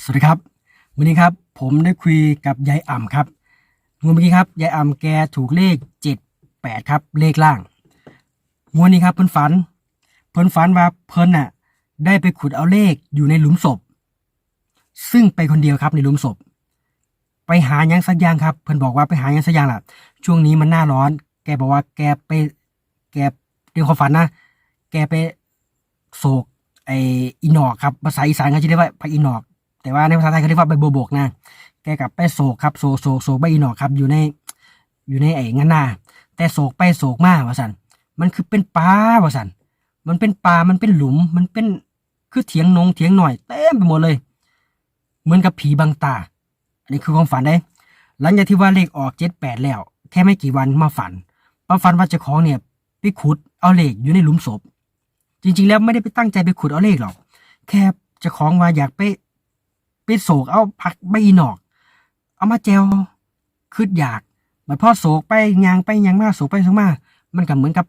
สวัสดีครับ วันนี้ครับผมได้คุยกับยายอ่ำครับงวดเมื่อกี้ครับยายอ่ำแกถูกเลขเจ็ดแปดครับ เลขล่างงวดนี้ครับเพิ่นฝัน เพิ่นฝันว่าเพิ่นน่ะ ได้ไปขุดเอาเลขอยู่ในหลุมศพ ซึ่งไปคนเดียวครับในหลุมศพ ไปหายังสักอย่างครับ เพิ่นบอกว่าไปหายังสักอย่างล่ะ ช่วงนี้มันหน้าร้อน แกบอกว่าแกไป แกเรื่องความฝันนะแกไปโศกไออีนอกครับภาษาอีสานเขาจะเรียกว่าพระอีนอก แต่ว่าในภาษาไทยเขาเรียกว่าใบบัวบกนะ แกกับไปโศกครับโศกโศกโศกใบอีหนอกครับอยู่ในอยู่ในไอ้งันนาแต่โศกไปโศกมากว่าสันมันคือเป็นป่าว่าสันมันเป็นป่ามันเป็นหลุม มันเป็นคือเถียงนงเถียงหน่อยเต็มไปหมดเลย เหมือนกับผีบังตา อันนี้คือความฝันได้ หลังจากที่ว่าเลขออกเจ็ดแปดแล้ว แค่ไม่กี่วันมาฝันมาฝันว่าเจ้าของเนี่ยไปขุดเอาเลขอยู่ในหลุมศพ จริง ๆ แล้วไม่ได้ไปตั้งใจไปขุดเอาเลขหรอก แค่เจ้าของว่าอยากไป ไปโศกเอาผักใบอีหนอก เอามาแจวคืดอยากบัดพ่อโศกไปยางไปยางมาโศกไปโศกมา มันก็เหมือนกับ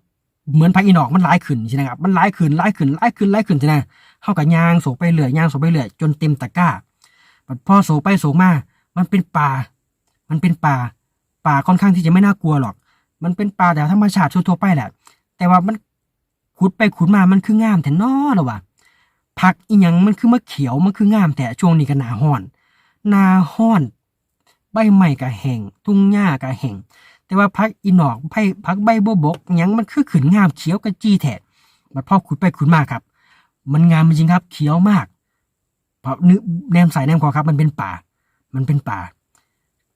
เหมือนผักอีนอกมันหลายขึ้นใช่ไหมครับ มันหลายขึ้นหลายขึ้นหลายขึ้นหลายขึ้นใช่ไหมเข้ากับยางโศกไปเรือยางโศกไปเรือจนเต็มตะกร้าบัดพ่อโศกไปโศกมา มันเป็นป่า มันเป็นป่า ป่าค่อนข้างที่จะไม่น่ากลัวหรอก มันเป็นป่าแต่ธรรมชาติทั่วไปแหละ แต่ว่ามันขุดไปขุดมา มันคืองามแต่นอหรอวะ ผักอีหยังมันคือมะเขียวมันคืองามแต่ช่วงนี้ก็หนาห้อนหนาห้อน ใบไม้ก็แห้งทุ่งหญ้าก็แห้งแต่ว่าผักอีหนอกไผ่ผักใบบัวบกหยังมันคือขืนงามเขียวกระจี้แท้มันพอขุดไปขุดมาครับ มันงามจริงครับ เขียวมากเพราะนึกแนมสายแนมคอครับ มันเป็นป่า มันเป็นป่า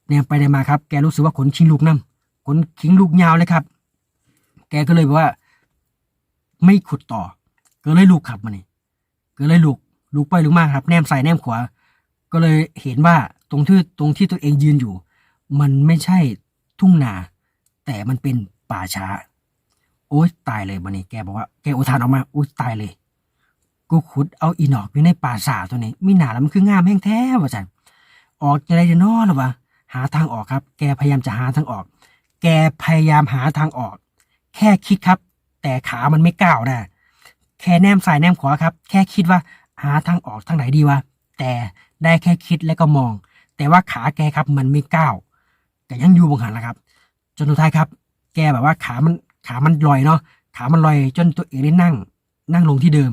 แนมไปแนมมาครับ แกรู้สึกว่าขนชิงลูกน้ำขนขิงลูกยาวเลยครับ แกก็เลยบอกว่า ไม่ขุดต่อ ก็เลยลูกขับมานี่ ก็เลยลุกลุกไปลุกมาครับ แนมซ้ายแนมขวา ก็เลยเห็นว่าตรงที่ตรงที่ตัวเองยืนอยู่ มันไม่ใช่ทุ่งนา แต่มันเป็นป่าช้า โอ๊ยตายเลยบันนี้แกบอกว่าแกอุทานออกมาโอ๊ยตายเลย กูขุดเอาอีหนอกอยู่ในป่าสาตัวนี้มีหนาแล้วมันคืองามแห้งแท้ว่าจันออกจะได้จะนอหรอวะหาทางออกครับ แกพยายามจะหาทางออก แกพยายามหาทางออก แค่คิดครับ แต่ขามันไม่ก้าวนะ แค่แนมซ้ายแนมขวาครับ แค่คิดว่าหาทางออกทางไหนดีวะแต่ได้แค่คิดแล้วก็มอง แต่ว่าขาแกครับมันไม่ก้าวแต่ยังอยู่บนหันนะครับ จนสุดท้ายครับ แกแบบว่าขามันขามันลอยเนาะขามันลอยจนตัวเองได้นั่ง นั่งลงที่เดิม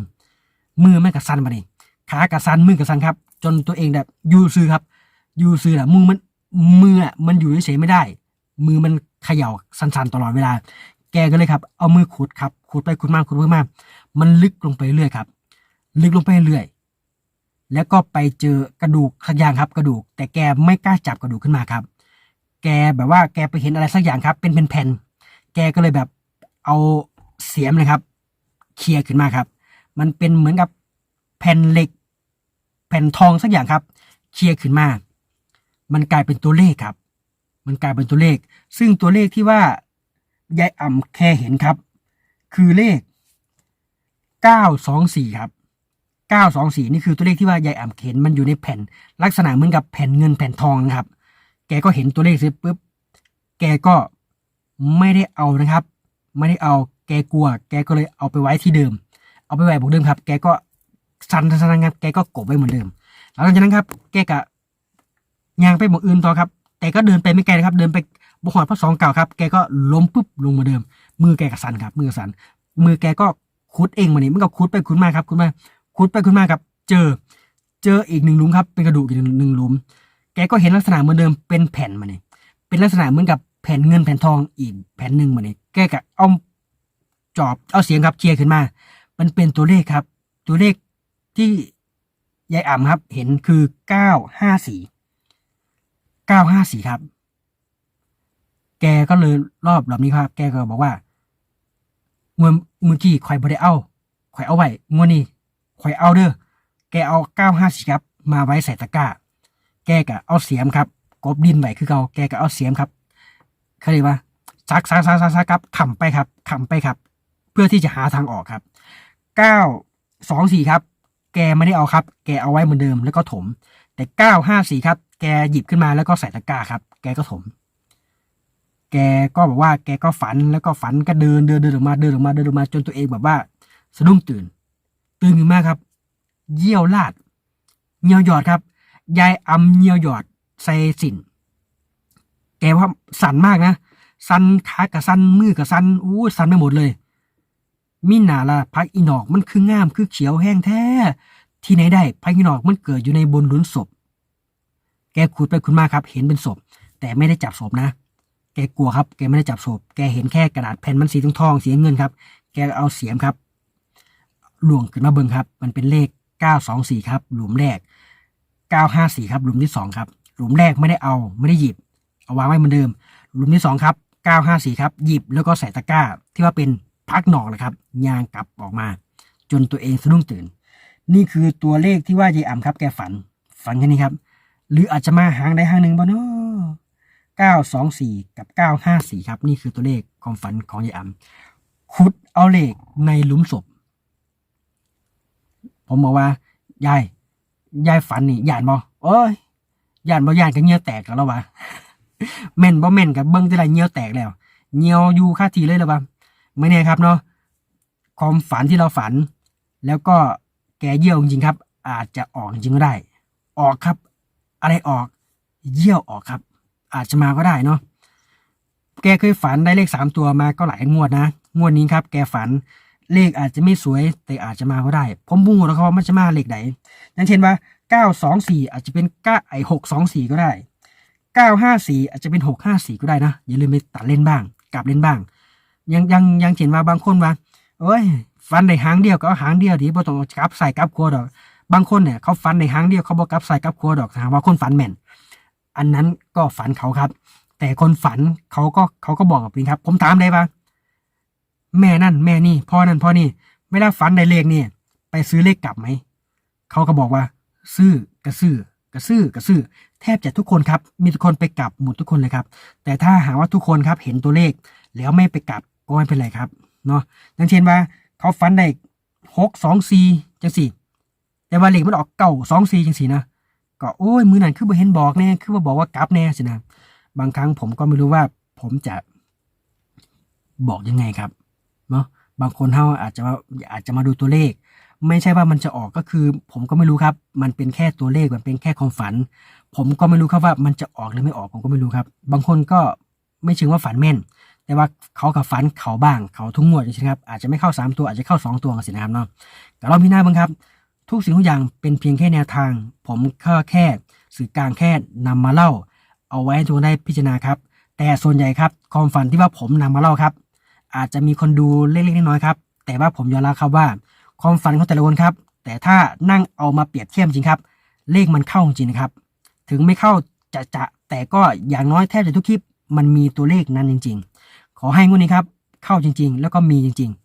มือไม่กระสันมาดิขากระสันมือกระสันครับ จนตัวเองแบบอยูซื้อครับอยูซื้อแหละมือมันมือมันอยู่เฉยไม่ได้ มือมันเขย่าสั่นๆตลอดเวลา แกก็เลยครับ เอามือขุดครับ ขุดไปขุดมาขุดไปมามันลึกลงไปเรื่อยครับ ลึกลงไปเรื่อยแล้วก็ไปเจอกระดูกสักอย่างครับ กระดูก แต่แกไม่กล้าจับกระดูกขึ้นมาครับ แกแบบว่าแกไปเห็นอะไรสักอย่างครับ เป็นแผ่นแกก็เลยแบบเอาเสียมเลยครับเคลียร์ขึ้นมาครับ มันเป็นเหมือนกับแผ่นเหล็ก แผ่นทองสักอย่างครับเคลียร์ขึ้นมา มันกลายเป็นตัวเลขครับ มันกลายเป็นตัวเลข ซึ่งตัวเลขที่ว่ายายอ่ำแค่เห็นครับ คือเลข 924 ครับ 924 นี่คือตัวเลขที่ว่ายายอ่ำเห็นมันอยู่ในแผ่น ลักษณะเหมือนกับแผ่นเงินแผ่นทองนะครับ แกก็เห็นตัวเลขเสร็จปุ๊บ แกก็ไม่ได้เอานะครับ ไม่ได้เอาแกกลัว แกก็เลยเอาไปไว้ที่เดิม เอาไปไว้บอกเดิมครับ แกก็สันสันๆครับแกก็กบไว้เหมือนเดิม หลังจากนั้นครับ แกก็ย่างไปบอกอื่นต่อครับ แต่ก็เดินไปไม่ไกลนะครับ เดินไปบกหอดพระสองเก่าครับ แกก็ล้มปุ๊บลงมาเดิม มือแกก็สั่นครับ มือสัน มือแกก็คุดเองมานี่มันก็คุดไปคุดมาครับคุดมาคุดไปคุดมาครับ เจอ เจออีกหนึ่งหลุมครับ เป็นกระดูกอีกหนึ่งหลุม แกก็เห็นลักษณะเหมือนเดิมเป็นแผ่นมาเนี่ยเป็นลักษณะเหมือนกับแผ่นเงินแผ่นทองอีกแผ่นหนึ่งมาเนี่ยแกก็เอาจอบเอาเสียงครับเคลียร์ขึ้นมา มันเป็นตัวเลขครับ ตัวเลขที่ยายอ่ำครับ เห็นคือเก้าห้าสี่เก้าห้าสี่ครับ แกก็เลยรอบรอบนี้ครับ แกก็บอกว่าเมื่อเมื่อกี้ข่อยบ่ได้เอาข่อยเอาไว้งวดนี้ข่อยเอาเด้อแกเอาเก้าห้าสิครับ มาไว้ใส่ตะกร้า แกก็เอาเสียมครับ กบดินไว้คือเกาแกก็เอาเสียมครับเขาเรียกว่าซักซักซักซักซักครับขำไปครับขำไปครับ เพื่อที่จะหาทางออกครับเก้าสองสี่ครับ แกไม่ได้เอาครับ แกเอาไว้เหมือนเดิมแล้วก็ถม แต่เก้าห้าสี่ครับ แกหยิบขึ้นมาแล้วก็ใส่ตะกร้าครับ แกก็ถม แกก็บอกว่าแกก็ฝันแล้วก็ฝันก็เดินเดินเดินออกมาเดินออกมาเดินออกมาจนตัวเองแบบว่าสะดุ้งตื่น ตื่นขึ้นมาครับ เยี่ยวลาดเยี่ยวหยอดครับ ยายอำเงียวหยอดใส่สินแกว่าสั่นมากนะ สั่นขากับสั่นมือกับสั่นอู้สั่นไปหมดเลย มิหนาละพักอีนอกมันคืองามคือเขียวแห้งแท้ ที่ไหนได้พักอีนอกมันเกิดอยู่ในบนหลุนศพ แกขุดไปขุดมาครับ เห็นเป็นศพ แต่ไม่ได้จับศพนะ แกกลัวครับ แกไม่ได้จับศพ แกเห็นแค่กระดาษแผ่นมันสีทองทองๆสีเงินครับ แกเอาเสียมครับหลวงขึ้นมาเบิ่งครับ มันเป็นเลข 924 ครับ หลุมแรก 954 ครับ หลุมที่สองครับ หลุมแรกไม่ได้เอา ไม่ได้หยิบ เอาวางไว้เหมือนเดิม หลุมที่สองครับ 954 ครับ หยิบแล้วก็ใส่ตะกร้า ที่ว่าเป็นพักหนอกนะครับ ยางกลับออกมา จนตัวเองสะดุ้งตื่น นี่คือตัวเลขที่ว่ายายอ่ำครับ แกฝัน ฝันแค่นี้ครับ หรืออาจจะมาหางใดหางหนึ่งบ่เนาะ 924 กับ 954 ครับ นี่คือตัวเลขความฝันของยายอ่ำขุดเอาเลขในหลุมศพ ผมบอกว่ายายยายฝันนี่ยานบ่โอ้ยยานบ่ยานก็เงี้ยวแตกแล้ววะแม่นบ่แม่นกับเบิ่งแต่ละเงี้ยวแตกแล้วเงี้ยวอยู่ค่าทีเลยแล้ววะไม่แน่ครับเนาะความฝันที่เราฝัน แล้วก็แกเยี่ยวจริงครับ อาจจะออกจริงก็ได้ ออกครับ อะไรออก เยี่ยวออกครับ อาจจะมาก็ได้เนาะแกเคยฝันได้เลขสามตัวมาก็หลายงวดนะ งวดนี้ครับ แกฝันเลขอาจจะไม่สวย แต่อาจจะมาก็ได้ ผมบุ้งแล้วครับว่ามันจะมาเลขไหนอย่างเช่นว่า924องสี่อาจจะเป็น9ไอ624ก็ได้954อาจจะเป็น654ก็ได้นะ อย่าลืมไปตัดเล่นบ้าง กลับเล่นบ้าง ยังยังยังเห็นว่าบางคนว่าเอ้ยฟันในหางเดียวก็หางเดียวดีบ่ต้องกลับใส่กลับครัวดอก บางคนเนี่ยเขาฟันในหางเดียวเขาบอกกลับใส่กลับครัวดอกถามว่าคนฝันแม่น อันนั้นก็ฝันเขาครับ แต่คนฝันเขาก็เขาก็บอกกับพี่ครับ ผมถามได้ปะแม่นั่นแม่นี่พ่อนั่นพ่อนี่เวลาฝันได้เลขนี่ไปซื้อเลขกลับไหมเขาก็บอกว่า ซื้อกระซื้อกระซื้อกระซื้อแทบจะทุกคนครับ มีทุกคนไปกลับหมดทุกคนเลยครับ แต่ถ้าหาว่าทุกคนครับเห็นตัวเลข แล้วไม่ไปกลับก็ไม่เป็นไรครับเนาะอย่างเช่นว่า เขาฝันได้หกสองสี่จังสี่แต่ว่าเลขมันออกเก้าสองสี่จังสี่นะ ก็โอ้ยมือนั้นคือบ่เห็นบอกแน่คือว่บอกว่ากลับแน่สินะบางครั้งผมก็ไม่รู้ว่าผมจะบอกยังไงครับเนาะบางคนเฮาอาจจะว่าอาจจะมาดูตัวเลข ไม่ใช่ว่ามันจะออกก็คือ ผมก็ไม่รู้ครับ มันเป็นแค่ตัวเลขมันเป็นแค่ความฝัน ผมก็ไม่รู้ครับว่ามันจะออกหรือไม่ออกผมก็ไม่รู้ครับ บางคนก็ไม่เชิงว่าฝันแม่น แต่ว่าเขากับฝันเขาบ้างเขาทุกงวดใช่ไหมครับอาจจะไม่เข้าสามตัวอาจจะเข้าสองตัวกันสินะครับเนาะแต่เราพี่หน้าบ้างครับ ทุกสิ่งทุกอย่างเป็นเพียงแค่แนวทาง ผมก็แค่สื่อกลางแค่นำมาเล่า เอาไว้ให้ทุกคนได้พิจารณาครับ แต่ส่วนใหญ่ครับความฝันที่ว่าผมนำมาเล่าครับ อาจจะมีคนดูเล็กๆน้อยๆครับ แต่ว่าผมยอมรับครับว่า ความฝันของแต่ละคนครับ แต่ถ้านั่งเอามาเปรียบเทียบจริงครับ เลขมันเข้าจริงนะครับ ถึงไม่เข้าจะจะแต่ก็อย่างน้อยแทบจะทุกคลิปมันมีตัวเลขนั้นจริง ๆ ขอให้งวดนี้ครับ เข้าจริง ๆ แล้วก็มีจริง ๆ